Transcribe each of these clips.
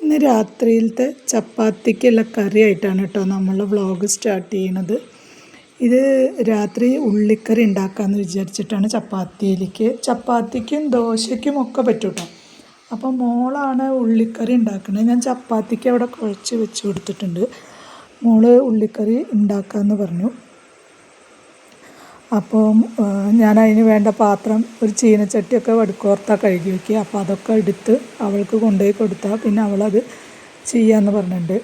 ഇന്ന് രാത്രിയിലത്തെ ചപ്പാത്തിക്കുള്ള കറിയായിട്ടാണ് കേട്ടോ നമ്മൾ വ്ളോഗ് സ്റ്റാർട്ട് ചെയ്യണത്. ഇത് രാത്രി ഉള്ളിക്കറി ഉണ്ടാക്കാമെന്ന് വിചാരിച്ചിട്ടാണ് ചപ്പാത്തിയിലേക്ക്. ചപ്പാത്തിക്കും ദോശയ്ക്കും ഒക്കെ പറ്റും കേട്ടോ അപ്പോൾ മോളാണ് ഉള്ളിക്കറി ഉണ്ടാക്കുന്നത് ഞാൻ ചപ്പാത്തിക്ക് അവിടെ കുഴച്ച് വെച്ച് കൊടുത്തിട്ടുണ്ട്. മോൾ ഉള്ളിക്കറി ഉണ്ടാക്കാമെന്ന് പറഞ്ഞു. അപ്പോൾ ഞാൻ അതിന് വേണ്ട പാത്രം ഒരു ചീനച്ചട്ടിയൊക്കെ വടുക്കോർത്ത കഴുകി വയ്ക്കുക അപ്പോൾ അതൊക്കെ എടുത്ത് അവൾക്ക് കൊണ്ടുപോയി കൊടുത്താൽ പിന്നെ അവളത് ചെയ്യാമെന്ന് പറഞ്ഞിട്ടുണ്ട്.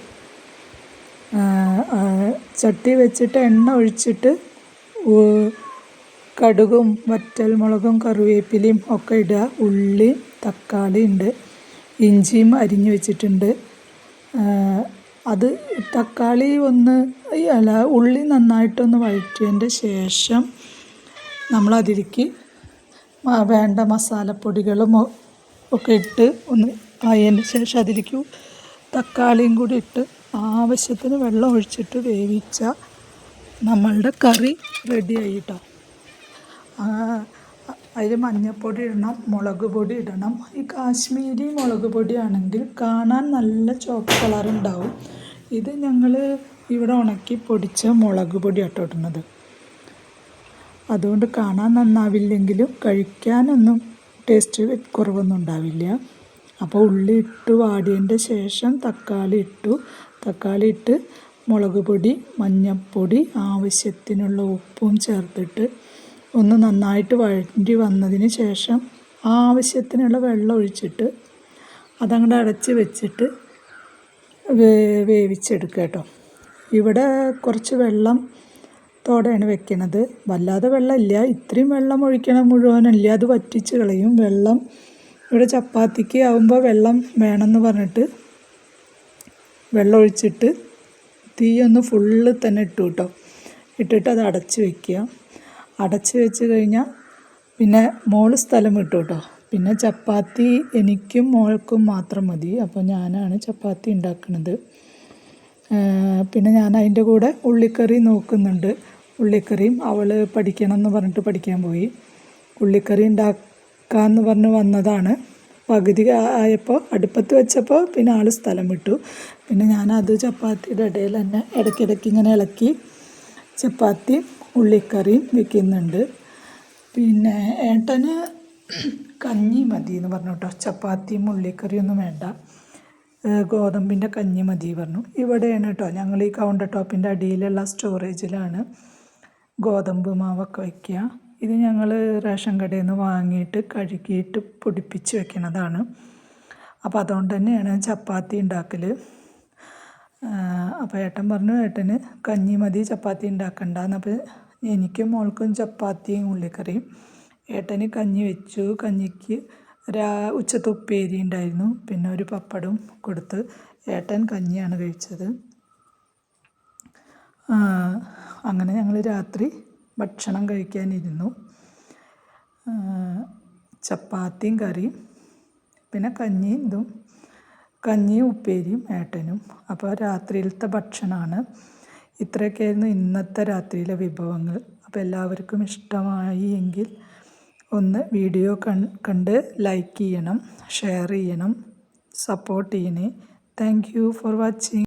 ചട്ടി വെച്ചിട്ട് എണ്ണ ഒഴിച്ചിട്ട് കടുകും വറ്റൽമുളകും കറിവേപ്പിലയും ഒക്കെ ഇടുക. ഉള്ളി തക്കാളി ഉണ്ട്. ഇഞ്ചിയും അരിഞ്ഞു വെച്ചിട്ടുണ്ട്. അത് തക്കാളി ഒന്ന് അല്ല ഉള്ളി നന്നായിട്ടൊന്ന് വഴറ്റിയതിന്റെ ശേഷം നമ്മളതിലേക്ക് വേണ്ട മസാലപ്പൊടികളും ഒക്കെ ഇട്ട് ഒന്ന് ആയതിന് ശേഷം അതിലേക്ക് തക്കാളിയും കൂടി ഇട്ട് ആവശ്യത്തിന് വെള്ളം ഒഴിച്ചിട്ട് വേവിച്ച നമ്മളുടെ കറി റെഡി ആയിട്ടോ അതിൽ മഞ്ഞൾപ്പൊടി ഇടണം മുളക് പൊടി ഇടണം. ഈ കാശ്മീരി മുളക് പൊടിയാണെങ്കിൽ കാണാൻ നല്ല ചുവപ്പ് കളറുണ്ടാവും. ഇത് ഞങ്ങൾ ഇവിടെ ഉണക്കി പൊടിച്ച മുളക് പൊടി ആട്ടോ അതുകൊണ്ട് കാണാൻ നന്നാവില്ലെങ്കിലും കഴിക്കാനൊന്നും ടേസ്റ്റ് കുറവൊന്നും ഉണ്ടാവില്ല. അപ്പോൾ ഉള്ളി ഇട്ട് വാടിയതിന്റെ ശേഷം തക്കാളി ഇട്ടു. തക്കാളി ഇട്ട് മുളക് പൊടി മഞ്ഞൾപ്പൊടി ആവശ്യത്തിനുള്ള ഉപ്പും ചേർത്തിട്ട് ഒന്ന് നന്നായിട്ട് വഴണ്ടി വന്നതിന് ശേഷം ആവശ്യത്തിനുള്ള വെള്ളം ഒഴിച്ചിട്ട് അതങ്ങോട്ട് അടച്ച് വെച്ചിട്ട് വേവിച്ചെടുക്കുക കേട്ടോ. ഇവിടെ കുറച്ച് വെള്ളം തോടെയാണ് വെക്കണത്. വല്ലാതെ വെള്ളമില്ല. ഇത്രയും വെള്ളം ഒഴിക്കണം മുഴുവനല്ല അത് വറ്റിച്ച് കളയും. വെള്ളം ഇവിടെ ചപ്പാത്തിക്ക് ആവുമ്പോൾ വെള്ളം വേണമെന്ന് പറഞ്ഞിട്ട് വെള്ളം ഒഴിച്ചിട്ട് തീ ഒന്ന് ഫുള്ള് തന്നെ ഇട്ടു കേട്ടോ. ഇട്ടിട്ട് അത് അടച്ച് വെക്കുക. അടച്ച് വെച്ച് കഴിഞ്ഞാൽ പിന്നെ മോൾ സ്ഥലം ഇട്ടു കേട്ടോ. പിന്നെ ചപ്പാത്തി എനിക്കും മോൾക്കും മാത്രം മതി. അപ്പോൾ ഞാനാണ് ചപ്പാത്തി ഉണ്ടാക്കുന്നത് പിന്നെ ഞാൻ അതിന്റെ കൂടെ ഉള്ളിക്കറി നോക്കുന്നുണ്ട്. ഉള്ളിക്കറിയും അവൾ പഠിക്കണം എന്ന് പറഞ്ഞിട്ട് പഠിക്കാൻ പോയി. ഉള്ളിക്കറി ഉണ്ടാക്കാമെന്ന് പറഞ്ഞ് വന്നതാണ്. പകുതി ആയപ്പോൾ അടുപ്പത്ത് വെച്ചപ്പോൾ പിന്നെ ആൾ സ്ഥലം വിട്ടു. പിന്നെ ഞാൻ ഞാനത് ചപ്പാത്തിയുടെ ഇടയിൽ തന്നെ ഇടയ്ക്കിടയ്ക്ക് ഇങ്ങനെ ഇളക്കി ചപ്പാത്തി ഉള്ളിക്കറിയും വെക്കുന്നുണ്ട്. പിന്നെ ഏട്ടന് കഞ്ഞി മതി എന്ന് പറഞ്ഞു കേട്ടോ. ചപ്പാത്തിയും ഉള്ളിക്കറിയൊന്നും വേണ്ട. ഗോതമ്പിന്റെ കഞ്ഞി മതി പറഞ്ഞു. ഇവിടെയാണ് കേട്ടോ. ഞങ്ങൾ ഈ കൗണ്ടർ ടോപ്പിന്റെ അടിയിലുള്ള സ്റ്റോറേജിലാണ് ഗോതമ്പ് മാവൊക്കെ വയ്ക്കുക ഇത് ഞങ്ങൾ റേഷൻ കടയിൽ നിന്ന് വാങ്ങിയിട്ട് കഴുകിയിട്ട് പൊടിപ്പിച്ച് വെക്കണതാണ് അപ്പോൾ അതുകൊണ്ട് തന്നെയാണ് ചപ്പാത്തി ഉണ്ടാക്കൽ അപ്പോൾ ഏട്ടൻ പറഞ്ഞു ഏട്ടന് കഞ്ഞി മതി ചപ്പാത്തി ഉണ്ടാക്കണ്ട അപ്പോൾ എനിക്കും മോൾക്കും ചപ്പാത്തിയും ഉള്ളിക്കറിയും ഏട്ടന് കഞ്ഞി വെച്ചു. കഞ്ഞിക്ക് രാ ഉച്ചത്തെ ഉപ്പേരി ഉണ്ടായിരുന്നു. പിന്നെ ഒരു പപ്പടവും കൊടുത്ത് ഏട്ടൻ കഞ്ഞിയാണ് കഴിച്ചത്. അങ്ങനെ ഞങ്ങൾ രാത്രി ഭക്ഷണം കഴിക്കാനിരുന്നു. ചപ്പാത്തിയും കറിയും പിന്നെ കഞ്ഞിയും ഇതും കഞ്ഞിയും ഉപ്പേരിയും ഏട്ടനും. അപ്പോൾ രാത്രിയിലത്തെ ഭക്ഷണമാണ്. ഇത്രയൊക്കെയായിരുന്നു ഇന്നത്തെ രാത്രിയിലെ വിഭവങ്ങൾ. അപ്പോൾ എല്ലാവർക്കും ഇഷ്ടമായി എങ്കിൽ ഒന്ന് വീഡിയോ കണ്ട് ലൈക്ക് ചെയ്യണം ഷെയർ ചെയ്യണം സപ്പോർട്ട് ചെയ്യണേ. Thank you for watching.